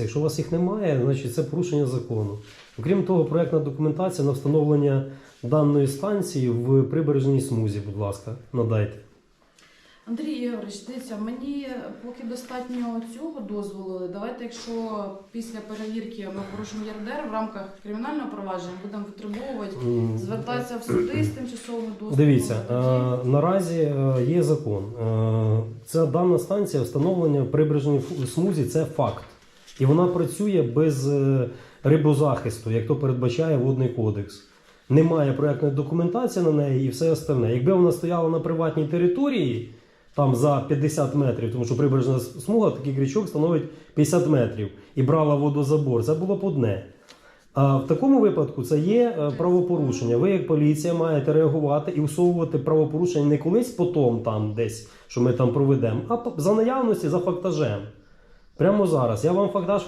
Якщо у вас їх немає, значить це порушення закону. Окрім того, проектна документація на встановлення даної станції в прибережній смузі, будь ласка, надайте. Андрій Ігорович, дивіться, мені поки достатньо цього дозволили. Давайте, якщо після перевірки ми порушимо ЄРДР в рамках кримінального провадження будемо витребовувати, звертатися в суди з тимчасовим дозволом. Дивіться, е, наразі е, є закон. Е, Ця дана станція встановлення в прибережній смузі це факт. І вона працює без е, рибозахисту, як то передбачає водний кодекс. Немає проектної документації на неї і все остальне. Якби вона стояла на приватній території, там за 50 метрів, тому що прибережна смуга, такий крючок становить 50 метрів і брала водозабор, це було б одне. А в такому випадку це є е, правопорушення. Ви, як поліція, маєте реагувати і усовувати правопорушення не колись потом, там десь, що ми там проведемо, а за наявності, за фактажем. Прямо зараз. Я вам фактаж